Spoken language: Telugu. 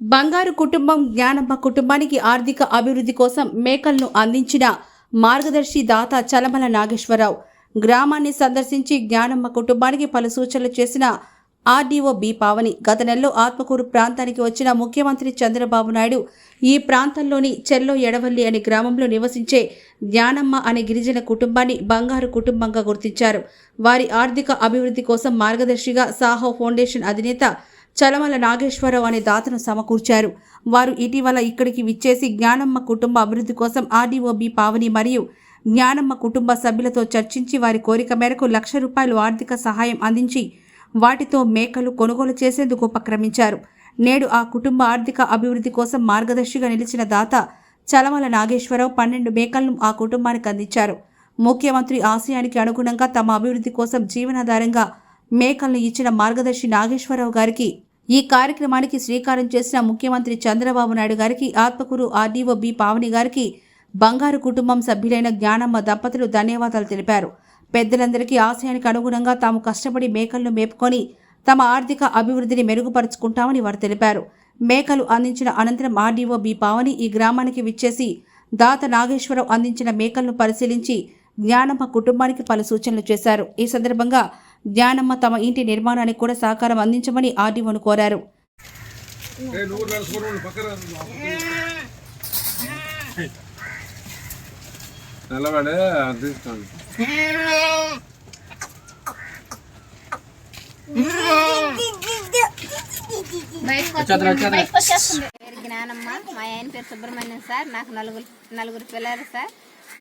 బంగారు కుటుంబం జ్ఞానమ్మ కుటుంబానికి ఆర్థిక అభివృద్ధి కోసం మేకలను అందించిన మార్గదర్శి దాత చలమల నాగేశ్వరరావు. గ్రామాన్ని సందర్శించి జ్ఞానమ్మ కుటుంబానికి పలు సూచనలు చేసిన ఆర్డీఓ బి పావని గత నెలలో ఆత్మకూరు ప్రాంతానికి వచ్చిన ముఖ్యమంత్రి చంద్రబాబు నాయుడు ఈ ప్రాంతంలోని చెల్లో ఎడవల్లి అనే గ్రామంలో నివసించే జ్ఞానమ్మ అనే గిరిజన కుటుంబాన్ని బంగారు కుటుంబంగా గుర్తించారు. వారి ఆర్థిక అభివృద్ధి కోసం మార్గదర్శిగా సాహో ఫౌండేషన్ అధినేత చలమల నాగేశ్వరరావు అనే దాతను సమకూర్చారు. వారు ఇటీవల ఇక్కడికి విచ్చేసి జ్ఞానమ్మ కుటుంబ అభివృద్ధి కోసం ఆర్డీఓబి పావని మరియు జ్ఞానమ్మ కుటుంబ సభ్యులతో చర్చించి వారి కోరిక మేరకు లక్ష రూపాయలు ఆర్థిక సహాయం అందించి వాటితో మేకలు కొనుగోలు చేసేందుకు ఉపక్రమించారు. నేడు ఆ కుటుంబ ఆర్థిక అభివృద్ధి కోసం మార్గదర్శిగా నిలిచిన దాత చలమల నాగేశ్వరరావు పన్నెండు మేకలను ఆ కుటుంబానికి అందించారు. ముఖ్యమంత్రి ఆశయానికి అనుగుణంగా తమ అభివృద్ధి కోసం జీవనాధారంగా మేకలను ఇచ్చిన మార్గదర్శి నాగేశ్వరరావు గారికి ఈ కార్యక్రమానికి శ్రీకారం చేసిన ముఖ్యమంత్రి చంద్రబాబు నాయుడు గారికి ఆత్మకూరు ఆర్డీఓ బి పావని గారికి బంగారు కుటుంబం సభ్యులైన జ్ఞానమ్మ దంపతులు ధన్యవాదాలు తెలిపారు. పెద్దలందరికీ ఆశయానికి అనుగుణంగా తాము కష్టపడి మేకలను మేపుకొని తమ ఆర్థిక అభివృద్ధిని మెరుగుపరుచుకుంటామని వారు తెలిపారు. మేకలు అందించిన అనంతరం ఆర్డీఓ బి పావని ఈ గ్రామానికి విచ్చేసి దాత నాగేశ్వరరావు అందించిన మేకలను పరిశీలించి జ్ఞానమ్మ కుటుంబానికి పలు సూచనలు చేశారు. ఈ సందర్భంగా జ్ఞానమ్మ తమ ఇంటి నిర్మాణానికి కూడా సహకారం అందించమని ఆర్డీఓను కోరారు. నిలబడే జ్ఞానమ్మ మా ఆయన పేరు సుబ్రహ్మణ్యం సార్ నాకు నలుగురు నలుగురు పిల్లలు సార్.